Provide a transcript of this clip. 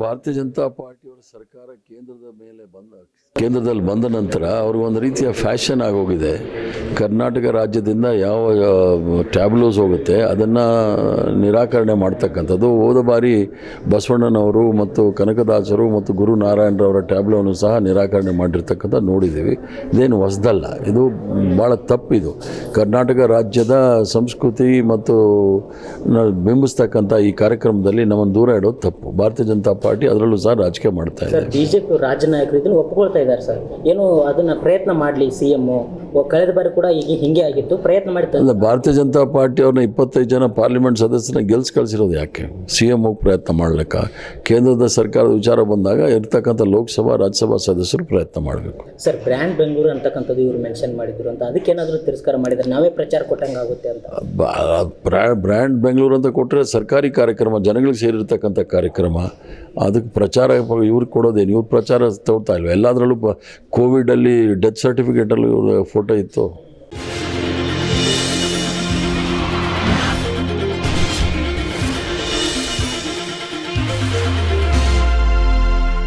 ಭಾರತೀಯ ಜನತಾ ಪಾರ್ಟಿಯವರ ಸರ್ಕಾರ ಕೇಂದ್ರದ ಮೇಲೆ ಬಂದ ಕೇಂದ್ರದಲ್ಲಿ ಬಂದ ನಂತರ ಅವ್ರಿಗೆ ಒಂದು ರೀತಿಯ ಫ್ಯಾಷನ್ ಆಗೋಗಿದೆ. ಕರ್ನಾಟಕ ರಾಜ್ಯದಿಂದ ಯಾವ ಟ್ಯಾಬ್ಲೋಸ್ ಹೋಗುತ್ತೆ ಅದನ್ನು ನಿರಾಕರಣೆ ಮಾಡ್ತಕ್ಕಂಥದ್ದು. ಹೋದ ಬಾರಿ ಬಸವಣ್ಣನವರು ಮತ್ತು ಕನಕದಾಸರು ಮತ್ತು ಗುರು ನಾರಾಯಣರವರ ಟ್ಯಾಬ್ಲೋವನ್ನು ಸಹ ನಿರಾಕರಣೆ ಮಾಡಿರ್ತಕ್ಕಂಥ ನೋಡಿದ್ದೀವಿ. ಇದೇನು ಹೊಸದಲ್ಲ ಇದು ಭಾಳ ತಪ್ಪಿದು. ಕರ್ನಾಟಕ ರಾಜ್ಯದ ಸಂಸ್ಕೃತಿ ಮತ್ತು ಬಿಂಬಿಸ್ತಕ್ಕಂಥ ಈ ಕಾರ್ಯಕ್ರಮದಲ್ಲಿ ನಮ್ಮನ್ನು ದೂರ ಇಡೋದು ತಪ್ಪು. ಭಾರತೀಯ ಜನತಾ ಪಾರ್ಟಿ ಅದರಲ್ಲೂ ಸಹ ರಾಜಕೀಯ ಮಾಡ್ತಾ ಇದೆ. ಬಿಜೆಪಿ ರಾಜ್ಯ ನಾಯಕರು ಇದನ್ನು ಒಪ್ಕೊಳ್ತಾ ಇದ್ದಾರೆ ಸರ್. ಏನು ಅದನ್ನು ಪ್ರಯತ್ನ ಮಾಡಲಿ ಸಿ ಎಂ ಕಳೆದ ಬಾರಿ ಕೂಡ ಈಗ ಹಿಂಗೆ ಆಗಿತ್ತು. ಪ್ರಯತ್ನ ಮಾಡ್ತಾರೆ ಭಾರತೀಯ ಜನತಾ ಪಾರ್ಟಿ ಅವ್ರನ್ನ ಇಪ್ಪತ್ತೈದು ಜನ ಪಾರ್ಲಿಮೆಂಟ್ ಸದಸ್ಯರನ್ನ ಗೆಲ್ಸ್ ಕಳಿಸಿರೋದು ಯಾಕೆ? ಸಿ ಎಂ ಹೋಗಿ ಪ್ರಯತ್ನ ಮಾಡ್ಲಿಕ್ಕೆ? ಕೇಂದ್ರದ ಸರ್ಕಾರದ ವಿಚಾರ ಬಂದಾಗ ಇರ್ತಕ್ಕಂಥ ಲೋಕಸಭಾ ರಾಜ್ಯಸಭಾ ಸದಸ್ಯರು ಪ್ರಯತ್ನ ಮಾಡಬೇಕು. ಸರ್ ಬ್ರ್ಯಾಂಡ್ ಬೆಂಗಳೂರು ಅಂತಕ್ಕಂಥದ್ದು ಇವರು ಮೆನ್ಷನ್ ಮಾಡಿದ್ರು ಅಂತ. ಅದಕ್ಕೇನಾದರೂ ತಿರಸ್ಕಾರ ಮಾಡಿದ್ರೆ ನಾವೇ ಪ್ರಚಾರ ಕೊಟ್ಟಂಗೆ ಆಗುತ್ತೆ ಅಂತ. ಬ್ರ್ಯಾಂಡ್ ಬೆಂಗಳೂರು ಅಂತ ಕೊಟ್ಟರೆ ಸರ್ಕಾರಿ ಕಾರ್ಯಕ್ರಮ ಜನಗಳಿಗೆ ಸೇರಿರ್ತಕ್ಕಂಥ ಕಾರ್ಯಕ್ರಮ. ಅದಕ್ಕೆ ಪ್ರಚಾರ ಇವ್ರಿಗೆ ಕೊಡೋದೇನು? ಇವ್ರು ಪ್ರಚಾರ ತಗೋತಾ ಇಲ್ವ? ಎಲ್ಲದರಲ್ಲೂ ಕೋವಿಡಲ್ಲಿ ಡೆತ್ ಸರ್ಟಿಫಿಕೇಟಲ್ಲಿ ಇವ್ರ ಫೋಟೋ ಇತ್ತು.